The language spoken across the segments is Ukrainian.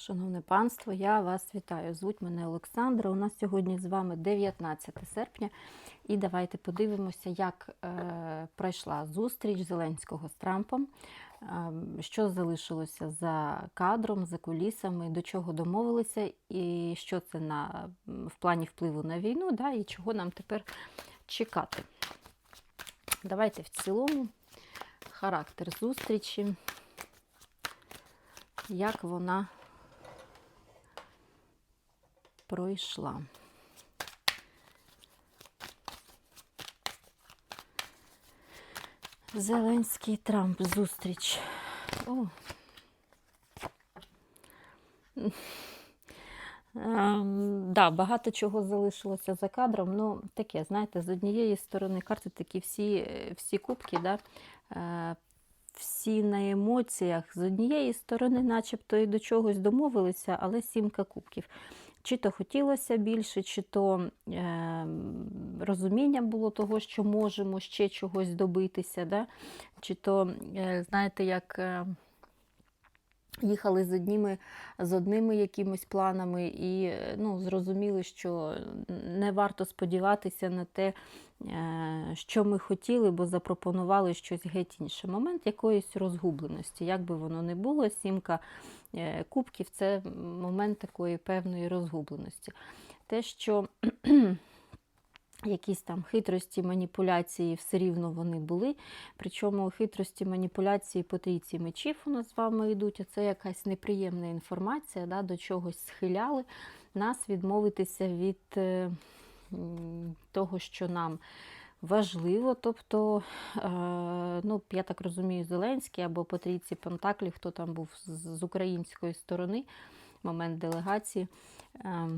Шановне панство, я вас вітаю. Звуть мене Олександра. У нас сьогодні з вами 19 серпня, і давайте подивимося, як е, пройшла зустріч Зеленського з Трампом, е, що залишилося за кадром, за кулісами, до чого домовилися, і що це на, в плані впливу на війну, да, і чого нам тепер чекати. Давайте в цілому характер зустрічі, як вона пройшла. Зеленський Трамп зустріч. О. Ем, да, багато чого залишилося за кадром. Ну, таке, знаєте, з однієї сторони карти такі всі, всі кубки, да, е, всі на емоціях. З однієї сторони, начебто і до чогось домовилися, але сімка кубків. Чи то хотілося більше, чи то е, розуміння було того, що можемо ще чогось добитися, да? чи то, е, знаєте, як. Е, Їхали з одніми, з одними якимись планами і ну, зрозуміли, що не варто сподіватися на те, е, що ми хотіли, бо запропонували щось геть інше. Момент якоїсь розгубленості. Як би воно не було, сімка е, кубків це момент такої певної розгубленості. Те, що Якісь там хитрості, маніпуляції все рівно вони були. Причому хитрості, маніпуляції по трійці мечів у нас з вами йдуть. а Це якась неприємна інформація, да, до чогось схиляли нас відмовитися від е, того, що нам важливо. Тобто, е, ну, я так розумію, Зеленський або по трійці Пентаклів, хто там був з, української сторони, момент делегації. Е,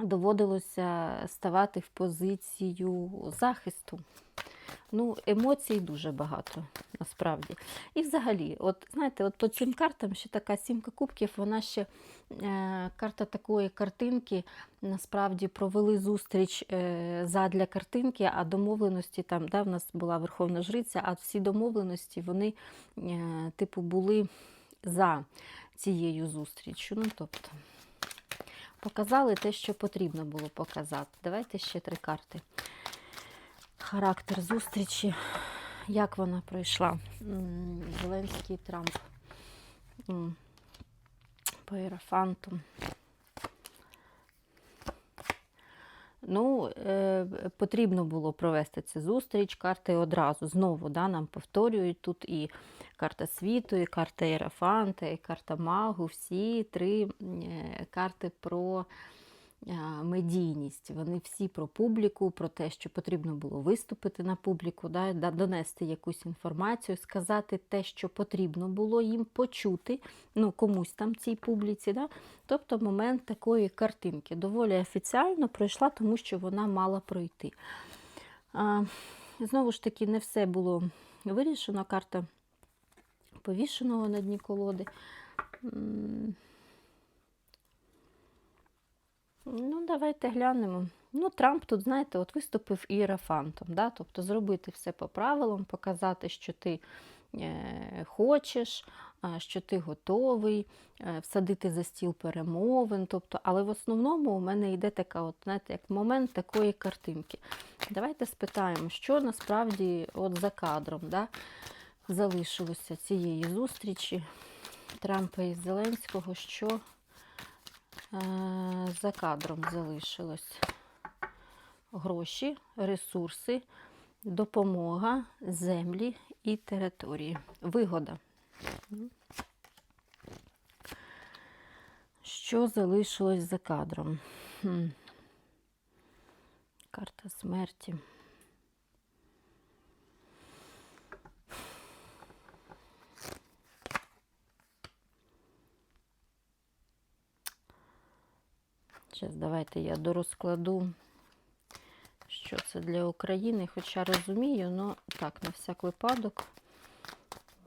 доводилося ставати в позицію захисту. Ну, Емоцій дуже багато, насправді. І взагалі, от знаєте, от по цим картам ще така сімка кубків, вона ще е, карта такої картинки, насправді провели зустріч е, задля картинки, а домовленості там, да, в нас була Верховна Жриця, а всі домовленості, вони, е, типу, були за цією зустрічю. Ну, тобто... Показали те, що потрібно було показати. Давайте ще три карти. Характер зустрічі. Як вона пройшла? Зеленський Трамп. По Ерафанту. Ну, е, потрібно було провести цю зустріч. Карти одразу знову да, нам повторюють тут і карта світу, і карта Єрафанта, і карта Магу. Всі три е, карти про медійність. Вони всі про публіку, про те, що потрібно було виступити на публіку, да, донести якусь інформацію, сказати те, що потрібно було їм почути, ну, комусь там цій публіці. Да. Тобто момент такої картинки доволі офіціально пройшла, тому що вона мала пройти. А, Знову ж таки, не все було вирішено. Карта повішеного на дні колоди. Ну, давайте глянемо. Ну, Трамп тут, знаєте, от виступив іерафантом, да? тобто зробити все по правилам, показати, що ти е, хочеш, що ти готовий, е, всадити за стіл перемовин. Тобто, Але в основному у мене йде така, от, знаєте, як момент такої картинки. Давайте спитаємо, що насправді от за кадром. Да? залишилося цієї зустрічі Трампа і Зеленського, що за кадром залишилось гроші, ресурси, допомога, землі і території. Вигода. Що залишилось за кадром? Карта смерті. Зараз давайте я дорозкладу, що це для України, хоча розумію, але так, на всяк випадок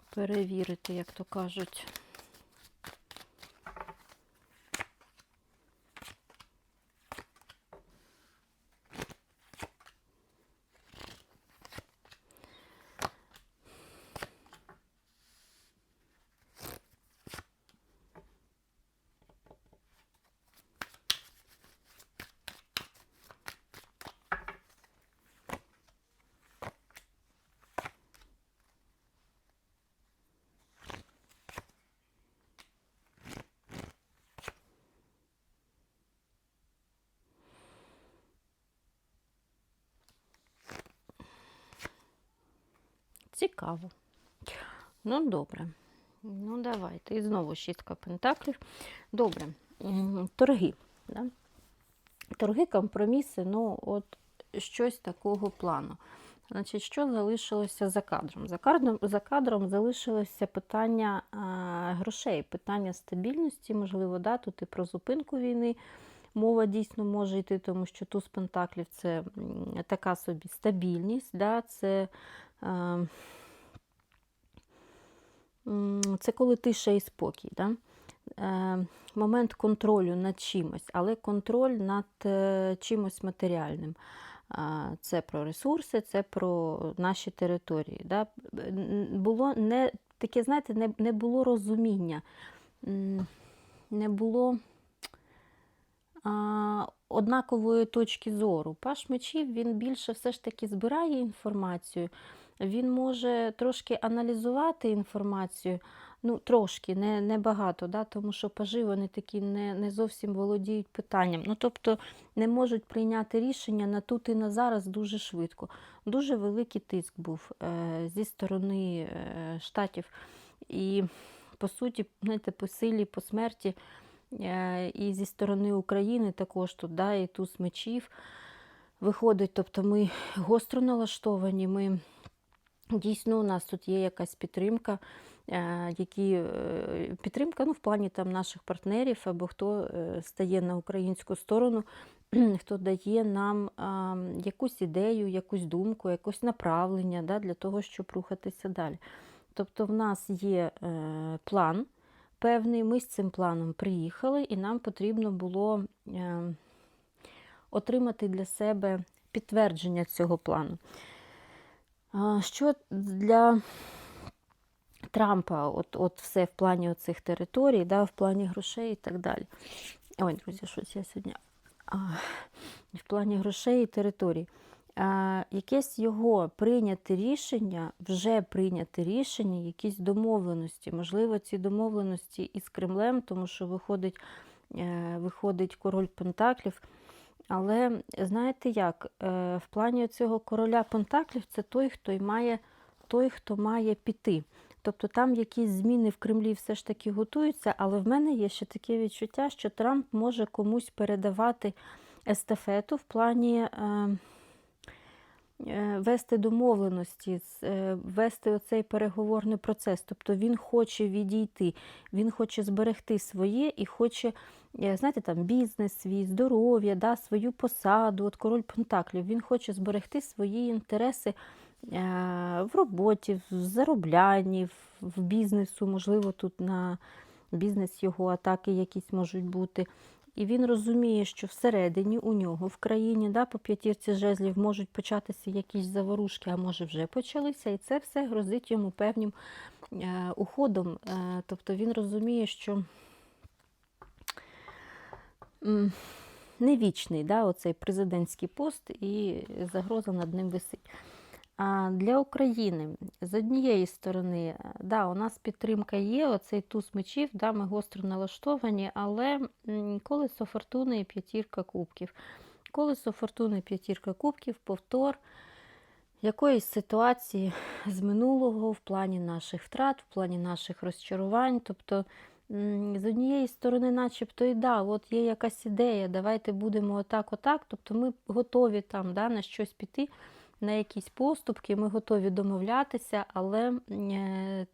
перевірити, як то кажуть. Цікаво. Ну, добре. Ну, давайте. І знову шістка пентаклів. Добре. Торги. Да? Торги, компроміси, ну, от щось такого плану. Значить, що залишилося за кадром? За кадром, за кадром залишилося питання а, грошей, питання стабільності, можливо, да, тут і про зупинку війни мова дійсно може йти, тому що туз пентаклів це така собі стабільність, да, це, е, м, це коли тиша і спокій. Да? Е, момент контролю над чимось, але контроль над е, чимось матеріальним. Це про ресурси, це про наші території. Да? Було не таке, знаєте, не, не було розуміння, не було а, однакової точки зору. Паш мечів він більше все ж таки збирає інформацію, він може трошки аналізувати інформацію, ну трошки, не, не багато, да? тому що пажи вони такі не, не зовсім володіють питанням. Ну, тобто не можуть прийняти рішення на тут і на зараз дуже швидко. Дуже великий тиск був е, зі сторони е, штатів. І, по суті, знаєте, по силі, по смерті е, і зі сторони України також тут, да, і туз мечів виходить. Тобто ми гостро налаштовані, ми дійсно у нас тут є якась підтримка, е, які, е, підтримка ну, в плані там, наших партнерів або хто е, стає на українську сторону, хто дає нам якусь ідею, якусь думку, якось направлення да, для того, щоб рухатися далі. Тобто в нас є план певний, ми з цим планом приїхали, і нам потрібно було отримати для себе підтвердження цього плану. Що для Трампа, от, от все в плані оцих територій, да, в плані грошей і так далі. Ой, друзі, щось я сьогодні. А, в плані грошей і територій. А, якесь його прийняте рішення, вже прийняте рішення, якісь домовленості. Можливо, ці домовленості із Кремлем, тому що виходить, е, виходить король Пентаклів. Але знаєте як, е, в плані цього короля Пентаклів це той, хто й має, той, хто має піти. Тобто там якісь зміни в Кремлі все ж таки готуються, але в мене є ще таке відчуття, що Трамп може комусь передавати естафету в плані е, вести домовленості, е, вести оцей переговорний процес. Тобто він хоче відійти, він хоче зберегти своє і хоче, е, знаєте, там бізнес свій, здоров'я, да, свою посаду. От король Пентаклів, він хоче зберегти свої інтереси е, в роботі, в зароблянні, в бізнесу, можливо, тут на бізнес його атаки якісь можуть бути. І він розуміє, що всередині у нього в країні да, по п'ятірці жезлів можуть початися якісь заворушки, а може вже почалися, і це все грозить йому певним е, уходом. Е, тобто він розуміє, що не вічний да, оцей президентський пост, і загроза над ним висить. Для України з однієї сторони, е, да, у нас підтримка є, оцей туз мечів, да, ми гостро налаштовані, але колесо фортуни і п'ятірка кубків. Колесо фортуни і п'ятірка кубків, повтор якоїсь ситуації з минулого в плані наших втрат, в плані наших розчарувань. Тобто, з однієї сторони, начебто, і да, от є якась ідея, давайте будемо отак, отак. Тобто ми готові там да, на щось піти, на якісь поступки, ми готові домовлятися, але е,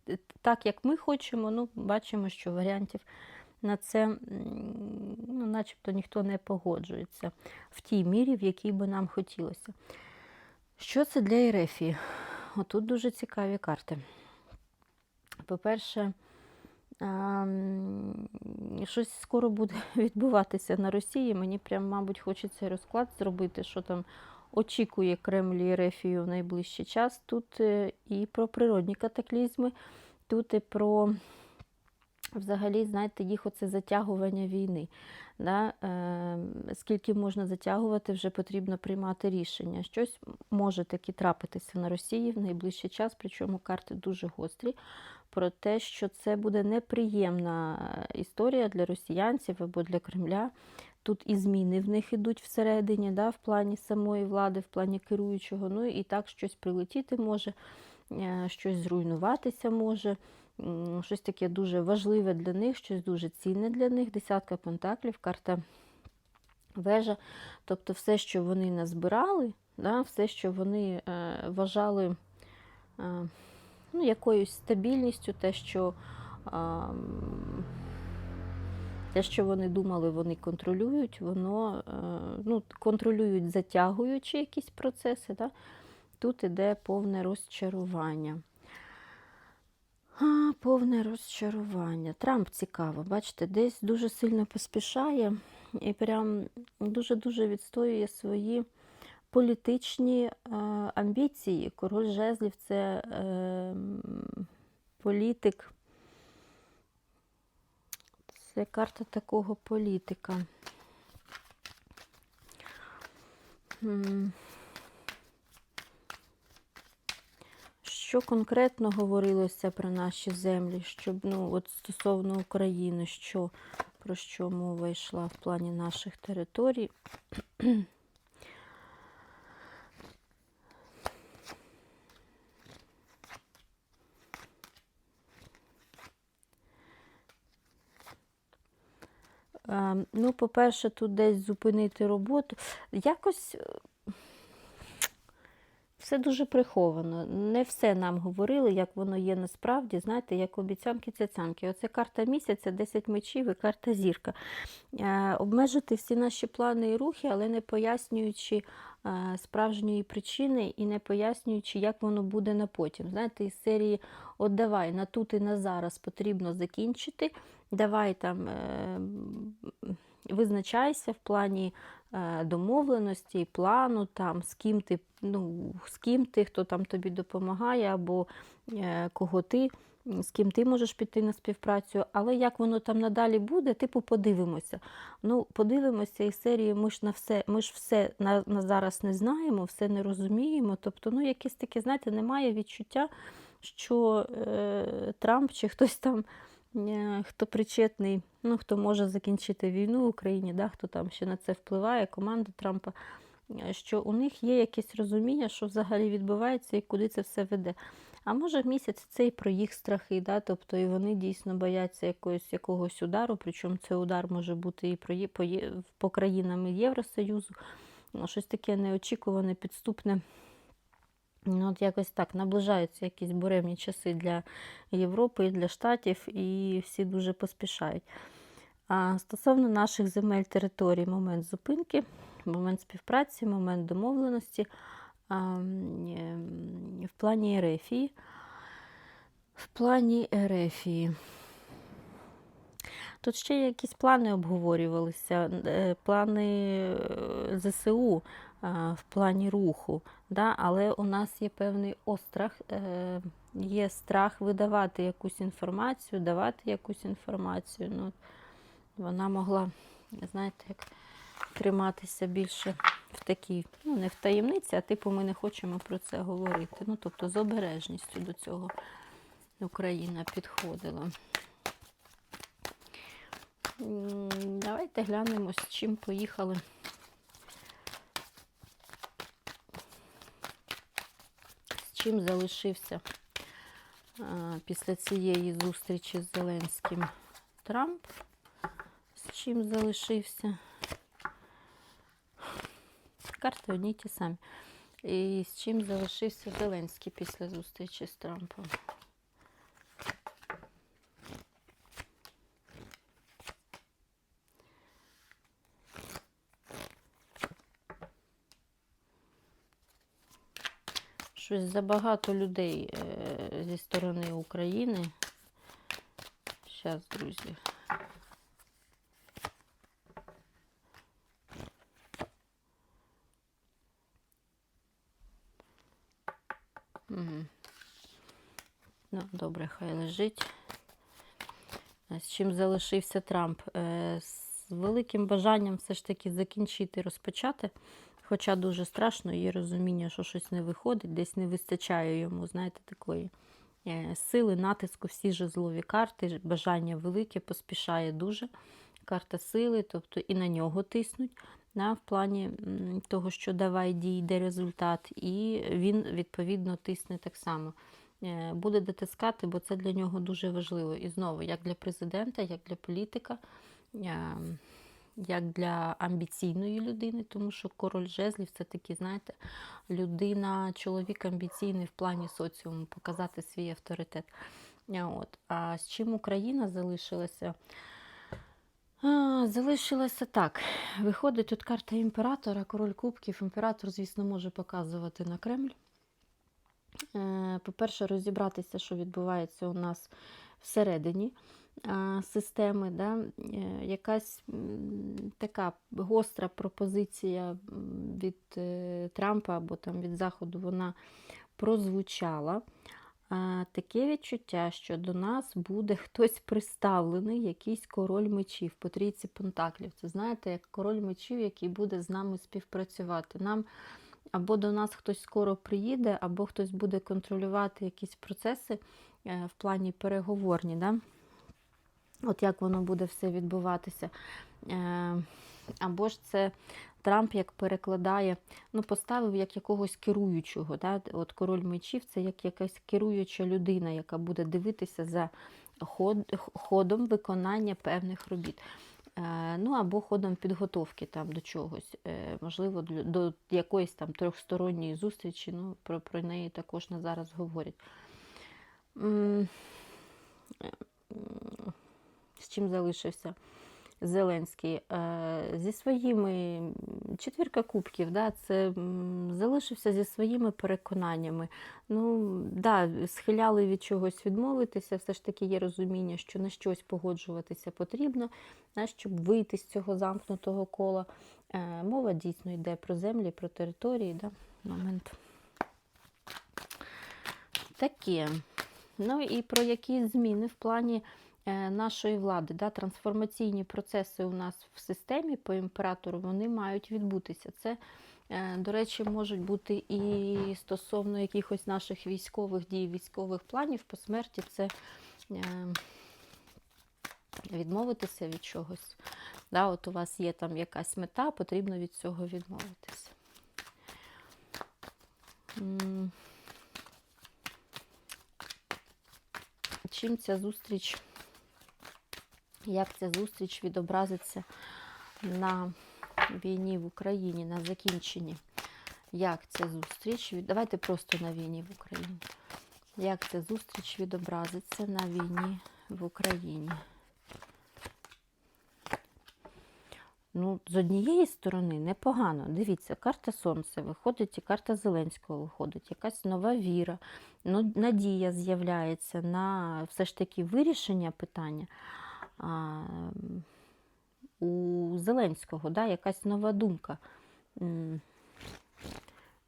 так як ми хочемо, ну, бачимо, що варіантів на це ну, начебто ніхто не погоджується в тій мірі, в якій би нам хотілося. Що це для Ерефії? Отут дуже цікаві карти. По-перше, щось скоро буде відбуватися на Росії. Мені прям, мабуть, хочеться розклад зробити, що там очікує Кремль і Ерефію в найближчий час. Тут е, і про природні катаклізми, тут і про взагалі, знаєте, їх оце затягування війни. Да? Е, скільки можна затягувати, вже потрібно приймати рішення. Щось може таки трапитися на Росії в найближчий час, причому карти дуже гострі, про те, що це буде неприємна історія для росіянців або для Кремля. Тут і зміни в них ідуть всередині, да, в плані самої влади, в плані керуючого. Ну і так щось прилетіти може. е, щось зруйнуватися може. Щось таке дуже важливе для них, щось дуже цінне для них. Десятка пентаклів, карта вежа. Тобто все, що вони назбирали, да, все, що вони е, вважали е, ну, якоюсь стабільністю, те, що, м, те, що вони думали, вони контролюють, воно е, ну, контролюють, затягуючи якісь процеси. Да? Тут іде повне розчарування. А, повне розчарування. Трамп цікаво, бачите, десь дуже сильно поспішає і прям дуже-дуже відстоює свої політичні е, амбіції. Король жезлів це е, політик. Це карта такого політика. Що конкретно говорилося про наші землі, щоб ну, от стосовно України, що, про що мова йшла в плані наших територій? Ну, по-перше, тут десь зупинити роботу. Якось е, все дуже приховано. Не все нам говорили, як воно є насправді, знаєте, як обіцянки цяцянки. Оце карта місяця, 10 мечів і карта зірка. Е, Обмежити всі наші плани і рухи, але не пояснюючи е, справжньої причини і не пояснюючи, як воно буде на потім. Знаєте, із серії От давай на тут і на зараз потрібно закінчити. Давай там е, визначайся в плані е, домовленості, плану, там, з ким ти, ну, з ким ти, хто там тобі допомагає, або е, кого ти, з ким ти можеш піти на співпрацю. Але як воно там надалі буде, типу, подивимося. Ну, подивимося із серії, ми ж на все, ми ж все на, на зараз не знаємо, все не розуміємо. Тобто, ну, якесь таке, знаєте, немає відчуття, що е, Трамп чи хтось там хто причетний, ну хто може закінчити війну в Україні, да, хто там ще на це впливає, команда Трампа, е, що у них є якесь розуміння, що взагалі відбувається і куди це все веде. А може місяць це і про їх страхи, да, тобто і вони дійсно бояться якогось, якогось удару, причому цей удар може бути і про, по, по країнам Євросоюзу, ну, щось таке неочікуване, підступне. Ну, от якось так наближаються якісь буремні часи для Європи і для Штатів, і всі дуже поспішають. А стосовно наших земель територій, момент зупинки, момент співпраці, момент домовленості а, ем, в плані Ерефії. В плані Ерефії. Тут ще якісь плани обговорювалися, е, плани е, ЗСУ в плані руху. Да? Але у нас є певний острах, е, є страх видавати якусь інформацію, давати якусь інформацію. Ну, вона могла, знаєте, як триматися більше в такій, ну не в таємниці, а типу ми не хочемо про це говорити. Ну, тобто з обережністю до цього Україна підходила. Давайте глянемо, з чим поїхали. З чим залишився після цієї зустрічі з Зеленським Трамп. З чим залишився? Карти одні ті самі. І з чим залишився Зеленський після зустрічі з Трампом? Щось забагато людей е, зі сторони України. Зараз, друзі. Угу. Ну, добре, хай лежить. З чим залишився Трамп? Е, З великим бажанням все ж таки закінчити, розпочати. Хоча дуже страшно, є розуміння, що щось не виходить, десь не вистачає йому, знаєте, такої е, сили, натиску, всі жезлові карти, бажання велике, поспішає дуже. Карта сили, тобто і на нього тиснуть. да, в плані того, що давай дій, де результат, і він відповідно тисне так само. Е, Буде дотискати, бо це для нього дуже важливо. І знову, як для президента, як для політика, е, як для амбіційної людини, тому що король жезлів це таки, знаєте, людина, чоловік амбіційний в плані соціуму, показати свій авторитет. Е, От. А з чим Україна залишилася? Залишилося так. Виходить тут карта імператора, король кубків. Імператор, звісно, може показувати на Кремль. Е, По-перше, розібратися, що відбувається у нас всередині системи. Да? Е, Якась така гостра пропозиція від е, Трампа або там від Заходу вона прозвучала. Таке відчуття, що до нас буде хтось приставлений, якийсь король мечів по трійці пентаклів. Це знаєте, як король мечів, який буде з нами співпрацювати. Нам або до нас хтось скоро приїде, або хтось буде контролювати якісь процеси е, в плані переговорні. Да? От як воно буде все відбуватися. Е, Або ж це Трамп як перекладає, ну, поставив як якогось керуючого. Да? От король мечів це як якась керуюча людина, яка буде дивитися за ход, ходом виконання певних робіт. Е, Ну або ходом підготовки там до чогось, Е, можливо, до якоїсь там трьохсторонньої зустрічі. Ну, про, про неї також на зараз говорять. З чим залишився Зеленський? Е, Зі своїми четвірка кубків, да, це залишився зі своїми переконаннями. Ну, да, схиляли від чогось відмовитися, все ж таки є розуміння, що на щось погоджуватися потрібно, да, щоб вийти з цього замкнутого кола. Е, Мова дійсно йде про землі, про території. Да? Момент. Таке. Ну і про якісь зміни в плані нашої влади. Да? Трансформаційні процеси у нас в системі по імператору вони мають відбутися. Це, е, до речі, можуть бути і стосовно якихось наших військових дій, військових планів по смерті. Це е, відмовитися від чогось. Да, от у вас є там якась мета, потрібно від цього відмовитися. Чим ця зустріч, як ця зустріч відобразиться на війні в Україні, на закінченні? Як ця зустріч. Давайте просто на війні в Україні. Як ця зустріч відобразиться на війні в Україні? Ну, з однієї сторони непогано. Дивіться, карта Сонця виходить і карта Зеленського виходить, якась нова віра, ну, надія з'являється на все ж таки вирішення питання. А, у Зеленського да, якась нова думка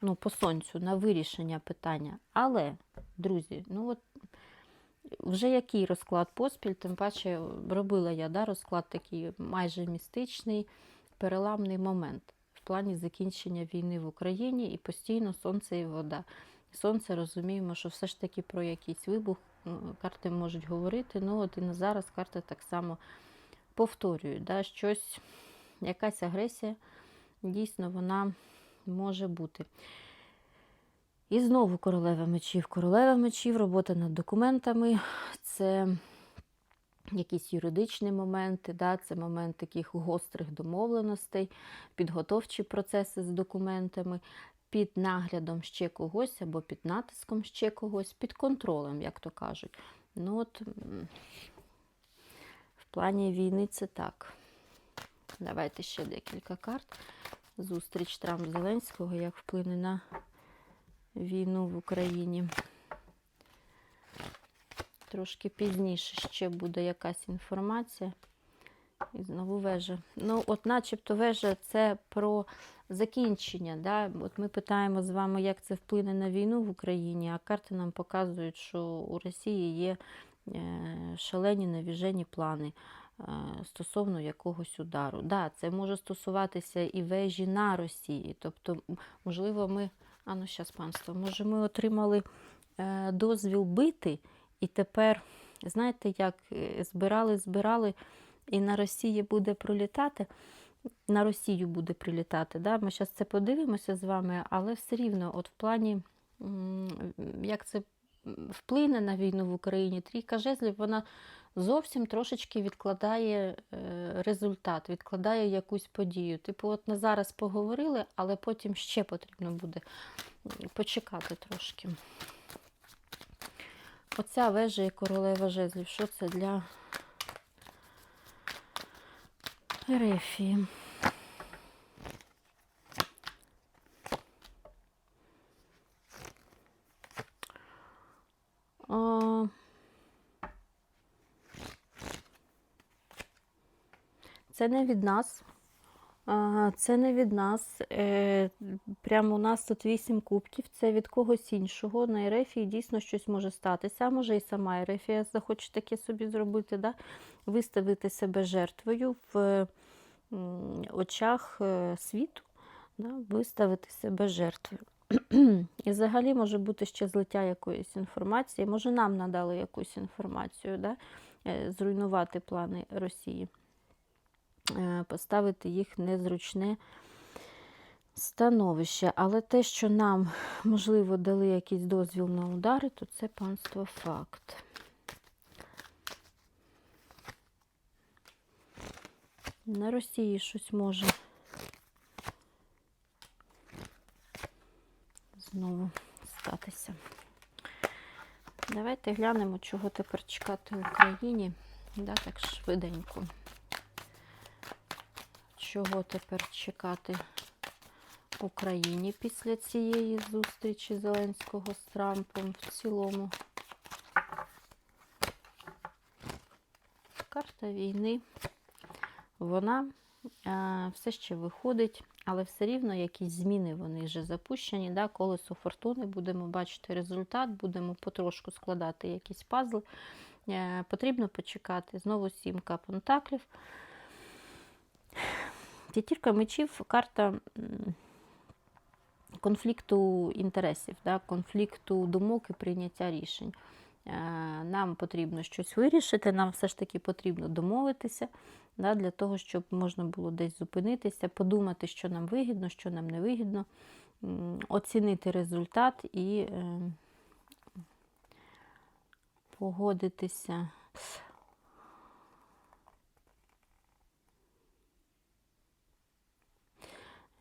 ну, по сонцю на вирішення питання. Але, друзі, ну от вже який розклад поспіль, тим паче робила я да, розклад такий майже містичний, переламний момент в плані закінчення війни в Україні і постійно сонце і вода. Сонце розуміємо, що все ж таки про якийсь вибух карти можуть говорити. Ну от і на зараз карти так само повторюють, да, щось, якась агресія, дійсно вона може бути. І знову королева мечів. Королева мечів, робота над документами, це якісь юридичні моменти, да, це момент таких гострих домовленостей, підготовчі процеси з документами, під наглядом ще когось або під натиском ще когось, під контролем, як то кажуть. Ну от в плані війни це так. Давайте ще декілька карт. Зустріч Трамп Зеленського, як вплине на війну в Україні. Трошки пізніше ще буде якась інформація. І знову вежа. Ну, от начебто вежа це про закінчення. Да? От ми питаємо з вами, як це вплине на війну в Україні, а карти нам показують, що у Росії є е, шалені навіжені плани е, стосовно якогось удару. Да, це може стосуватися і вежі на Росії. Тобто, можливо, ми. А ну, щас, панство, може, ми отримали е, дозвіл бити, і тепер, знаєте, як збирали, збирали, і на Росії буде пролітати. На Росію буде прилітати. Да? Ми зараз це подивимося з вами, але все рівно, от в плані, як це вплине на війну в Україні, трійка жезлів, вона зовсім трошечки відкладає е, результат, відкладає якусь подію. Типу, от на зараз поговорили, але потім ще потрібно буде почекати трошки. Оця вежа і королева жезлів. Що це для Ерефії? А, Це не від нас. Це не від нас. Е, Прямо у нас тут вісім кубків. Це від когось іншого. На Ерефії дійсно щось може статися. Може і сама Ерефія захоче таке собі зробити, да? виставити себе жертвою в очах е, світу, да? виставити себе жертвою. І взагалі може бути ще злиття якоїсь інформації. Може, нам надали якусь інформацію, да? е, зруйнувати плани Росії, поставити їх незручне становище. Але те, що нам, можливо, дали якийсь дозвіл на удари, то це панство факт. На Росії щось може знову статися. Давайте глянемо, чого тепер чекати в Україні. Да, так швиденько. Чого тепер чекати Україні після цієї зустрічі Зеленського з Трампом в цілому? Карта війни. Вона е, все ще виходить, але все рівно якісь зміни вони вже запущені. Да? Колесо фортуни, будемо бачити результат, будемо потрошку складати якісь пазли. Е, потрібно почекати. Знову сімка пентаклів. П'ятірка мечів карта конфлікту інтересів, да? конфлікту думок і прийняття рішень. Е, Нам потрібно щось вирішити, нам все ж таки потрібно домовитися да, для того, щоб можна було десь зупинитися, подумати, що нам вигідно, що нам не вигідно, оцінити результат і е, погодитися.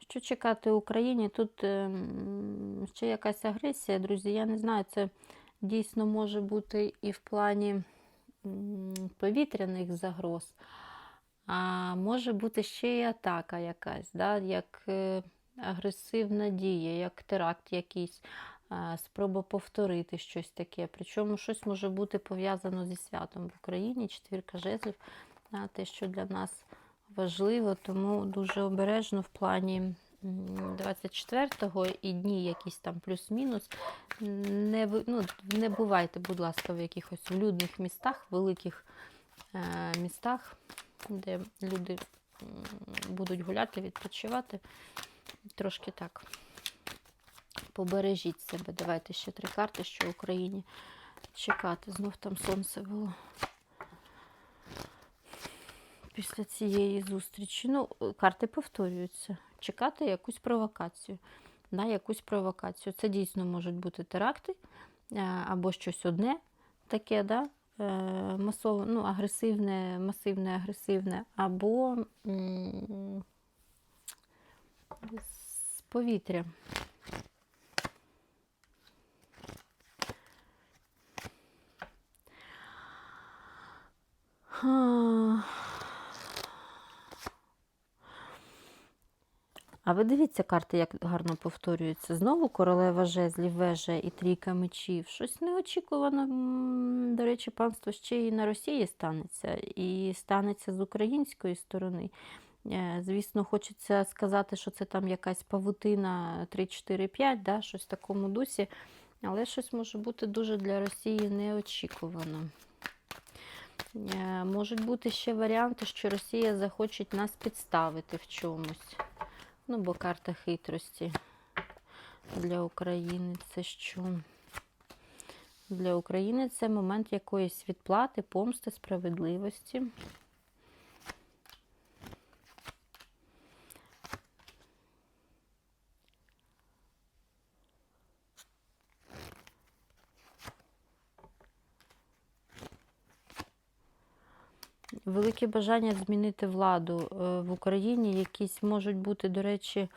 Що чекати Україні? Тут ем, ще якась агресія, друзі. Я не знаю, це дійсно може бути і в плані повітряних загроз, а може бути ще й атака якась, да? як е, агресивна дія, як теракт якийсь, спроба повторити щось таке. Причому щось може бути пов'язано зі святом в Україні, четвірка жезлів, те, що для нас важливо, тому дуже обережно в плані 24-го і дні якісь там плюс-мінус. Не, ну, не бувайте, будь ласка, в якихось людних містах, великих е, містах, де люди будуть гуляти, відпочивати. Трошки так. Побережіть себе. Давайте ще три карти, що в Україні чекати. Знов там сонце було після цієї зустрічі. Ну, е, карти повторюються. Чекати якусь провокацію. Да, якусь провокацію. Це дійсно можуть бути теракти е, або щось одне таке, да, е, масово, ну, агресивне, масивне, агресивне, або з повітря. Ха. А ви дивіться карти, як гарно повторюються. Знову королева жезлів, вежа і трійка мечів. Щось неочікувано, до речі, панство ще і на Росії станеться, і станеться з української сторони. Е, Звісно, хочеться сказати, що це там якась павутина 3-4-5, да, щось в такому дусі, але щось може бути дуже для Росії неочікувано. Е, Можуть бути ще варіанти, що Росія захоче нас підставити в чомусь. Ну, бо карта хитрості для України це що? Для України це момент якоїсь відплати, помсти, справедливості. Велике бажання змінити владу е, в Україні. Якісь можуть бути, до речі,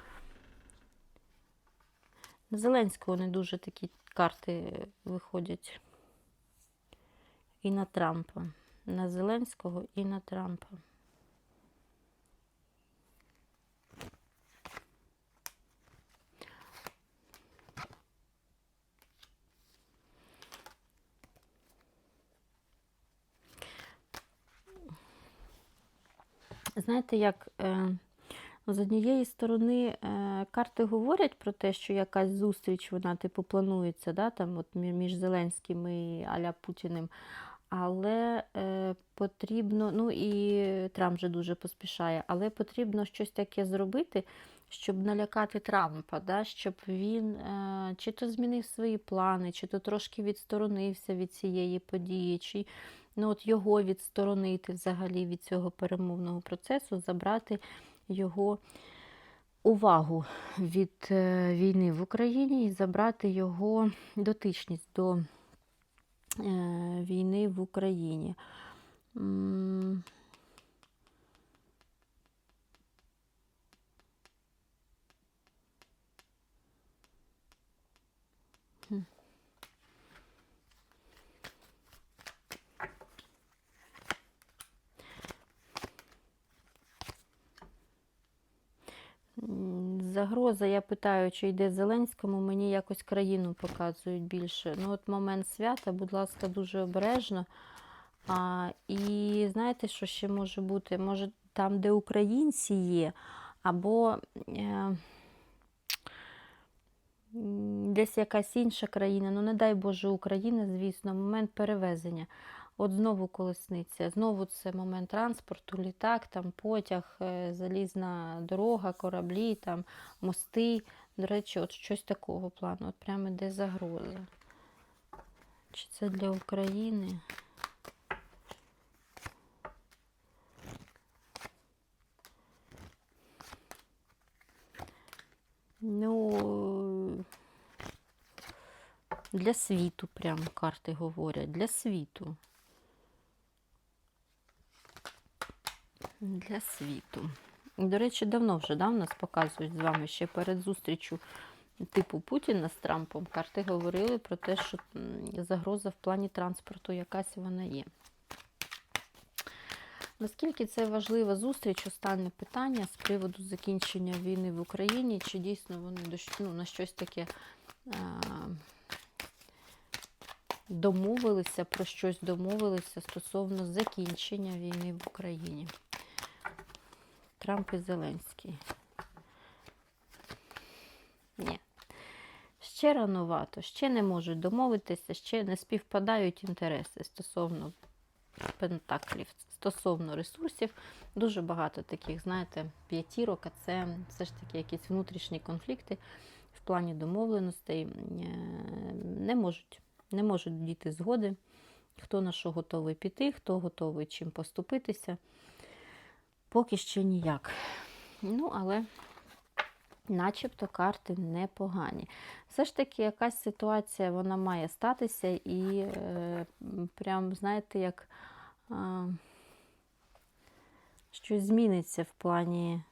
Зеленського не дуже такі карти виходять. І на Трампа. На Зеленського і на Трампа. Знаєте, як е, з однієї сторони е, карти говорять про те, що якась зустріч, вона типу планується, да, там, от, між Зеленським і Аля Путіним. Але е, потрібно, ну і Трамп вже дуже поспішає, але потрібно щось таке зробити, щоб налякати Трампа, да, щоб він е, чи то змінив свої плани, чи то трошки відсторонився від цієї події, чи ну, от його відсторонити взагалі від цього перемовного процесу, забрати його увагу від е, війни в Україні і забрати його дотичність до е, війни в Україні. М, хм. М, Загроза, я питаю, чи йде Зеленському, мені якось країну показують більше. Ну, от момент свята, будь ласка, дуже обережно. А, і знаєте, що ще може бути? Може, там, де українці є, або е, десь якась інша країна, ну не дай Боже, Україна, звісно, момент перевезення. От знову колесниця, знову це момент транспорту, літак, там потяг, е, залізна дорога, кораблі, там мости. До речі, от щось такого плану. От прямо іде загроза. Чи це для України? Ну, для світу прям карти говорять. Для світу. Для світу. До речі, давно вже да, в нас показують з вами ще перед зустрічю типу Путіна з Трампом. Карти говорили про те, що загроза в плані транспорту якась вона є. Наскільки це важлива зустріч? Останнє питання з приводу закінчення війни в Україні. Чи дійсно вони ну, на щось таке а, домовилися, про щось домовилися стосовно закінчення війни в Україні? Трамп і Зеленський. Ні. Ще ранувато, ще не можуть домовитися, ще не співпадають інтереси стосовно пентаклів, стосовно ресурсів. Дуже багато таких, знаєте, п'ятірок, а це все ж таки якісь внутрішні конфлікти в плані домовленостей. Е, Не можуть, не можуть діти згоди, хто на що готовий піти, хто готовий чим поступитися. Поки що ніяк. Ну, але начебто карти непогані. Все ж таки, якась ситуація вона має статися, і е, прям, знаєте, як е, щось зміниться в плані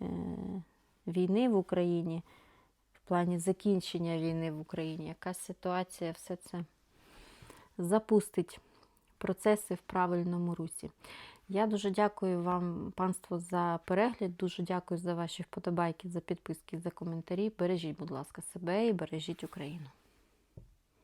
е, війни в Україні, в плані закінчення війни в Україні. Якась ситуація все це запустить процеси в правильному русі. Я дуже дякую вам, панство, за перегляд. Дуже дякую за ваші вподобайки, за підписки, за коментарі. Бережіть, будь ласка, себе і бережіть Україну.